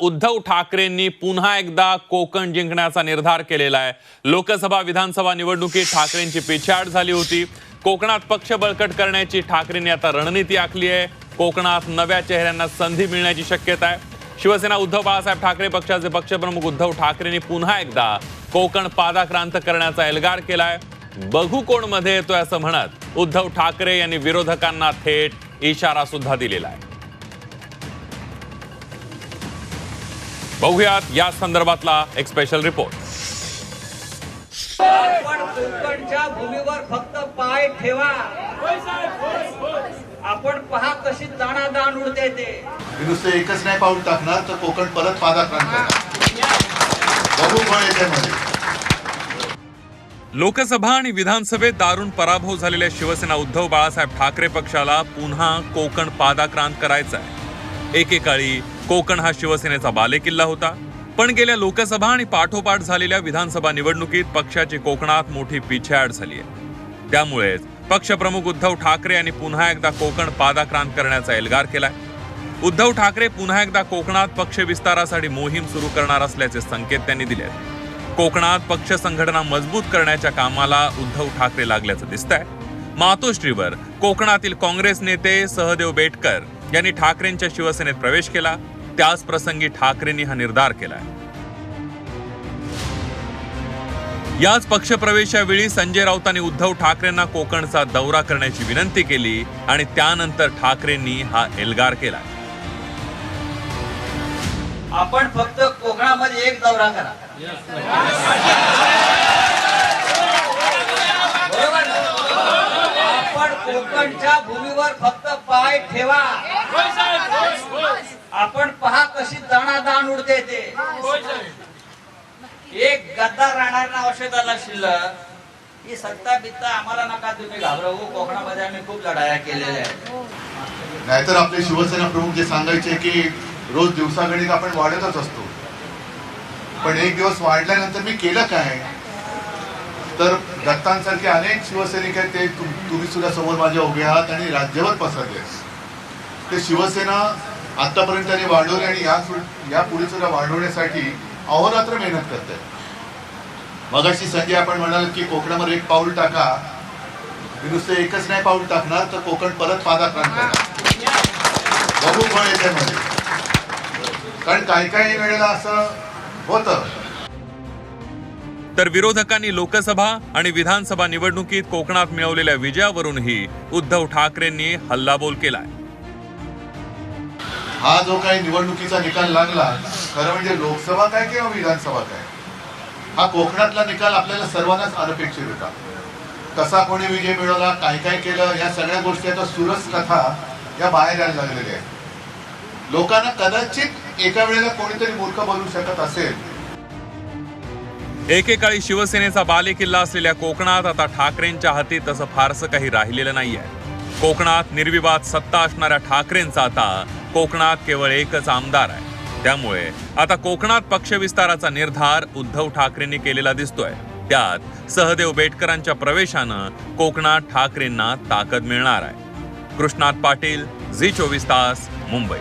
उद्धव ठाकरेंनी पुन्हा एकदा कोकण जिंकण्याचा निर्धार केलेला आहे. लोकसभा विधानसभा निवडणुकीत ठाकरेंची पिछाड झाली होती. कोकणात पक्ष बळकट करण्याची ठाकरेंनी आता रणनीती आखली आहे. कोकणात नव्या चेहऱ्यांना संधी मिळण्याची शक्यता आहे. शिवसेना उद्धव बाळासाहेब ठाकरे पक्षाचे पक्षप्रमुख उद्धव ठाकरेंनी पुन्हा एकदा कोकण पादाक्रांत करण्याचा एल्गार केलाय. बघू कोणमध्ये येतोय असं म्हणत उद्धव ठाकरे यांनी विरोधकांना थेट इशारा सुद्धा दिलेला आहे. बघूयात या संदर्भातला एक स्पेशल रिपोर्ट आपण कोकणच्या भूमीवर फक्त पाय ठेवा. आपण पहा कशी दाणादाण उडते ते. मी नुसतं एकच नाही पाऊल टाकणार तर कोकण परत पादाक्रांत लोकसभा आणि विधानसभेत दारुण पराभव झालेल्या शिवसेना उद्धव बाळासाहेब ठाकरे पक्षाला पुन्हा कोकण पादाक्रांत करायचा आहे एकेकाळी कोकण हा शिवसेनेचा बालेकिल्ला होता. पण गेल्या लोकसभा आणि पाठोपाठ झालेल्या विधानसभा निवडणुकीत पक्षाची कोकणात मोठी पिछेहाट झाली आहे. त्यामुळेच पक्षप्रमुख उद्धव ठाकरे यांनी पुन्हा एकदा कोकण पादाक्रांत करण्याचा एल्गार केलाय. उद्धव ठाकरे पुन्हा एकदा कोकणात पक्ष विस्तारासाठी मोहीम सुरू करणार असल्याचे संकेत त्यांनी दिले आहेत. कोकणात पक्ष संघटना मजबूत करण्याच्या कामाला उद्धव ठाकरे लागल्याचं दिसतंय. मातोश्रीवर कोकणातील काँग्रेस नेते सहदेव बेटकर यांनी ठाकरेंच्या शिवसेनेत प्रवेश केला. त्याच प्रसंगी ठाकरेंनी हा निर्धार केलाय याच पक्षप्रवेशावेळी संजय राऊतांनी उद्धव ठाकरेंना कोकणचा दौरा करण्याची विनंती केली आणि त्यानंतर ठाकरेंनी हा एल्गार केला. आपण फक्त कोकणामध्ये एक दौरा करा बरोबर ना? आपण कोकणच्या भूमीवर फक्त पाय ठेवा. आपण पहा कशी दाणादाण उडते ते. एक गद्दार राहणार ना औषधाला शिल्लक. ही सत्ता बित्ता आम्हाला नका तुम्ही घाबरवू. कोकणामध्ये आम्ही खूप लढाया केलेल्या आहेत. नाहीतर आपले शिवसेना प्रमुख जे सांगायचे की रोज दिवसागणिक आपण वाढतच असतो. पण एक दिवस वाढल्यानंतर मी केलं काय? तर दत्तांसारखे अनेक शिवसैनिक आहेत ते तुम- तुम्ही सुद्धा समोर माझ्या उभे आहात आणि राज्यभर पसरले ते शिवसेना आतापर्यंत त्यांनी वाढवली आणि या या पुढे सुद्धा वाढवण्यासाठी अहोरात्र मेहनत करते मगाशी संजय आपण म्हणाल की कोकणावर एक पाऊल टाका मी नुसतं एकच नाही पाऊल टाकणार तर कोकण परत पादाक्रांत करणार. बघू कोण येते मध्ये कारण काही काही वेळेला असं होतं. तर विरोधकांनी लोकसभा आणि विधानसभा निवडणुकीत कोकणात मिळवलेल्या विजयावरूनही उद्धव ठाकरेंनी हल्लाबोल केलाय. हा जो काही निवडणुकीचा निकाल लागला खरं म्हणजे लोकसभा काय किंवा विधानसभा काय? हा कोकणातला निकाल आपल्याला सर्वांनाच अनपेक्षित होता. कसा कोणी विजय मिळवला काय काय केलं या सगळ्या गोष्टी आता सुरस कथा या बाहेर यायला लागलेल्या आहेत. लोकांना कदाचित एका वेळेला कोणीतरी मूर्ख बनवू शकत असेल एकेकाळी शिवसेनेचा बालेकिल्ला असलेल्या कोकणात आता ठाकरेंच्या हाती तसं फारसं काही राहिलेलं नाही आहे कोकणात निर्विवाद सत्ता असणाऱ्या ठाकरेंचा आता कोकणात केवळ एकच आमदार आहे. त्यामुळे आता कोकणात पक्षविस्ताराचा निर्धार उद्धव ठाकरेंनी केलेला दिसतोय. त्यात सहदेव बेटकरांच्या प्रवेशानं कोकणात ठाकरेंना ताकद मिळणार आहे. कृष्णात पाटील झी चोवीस तास मुंबई.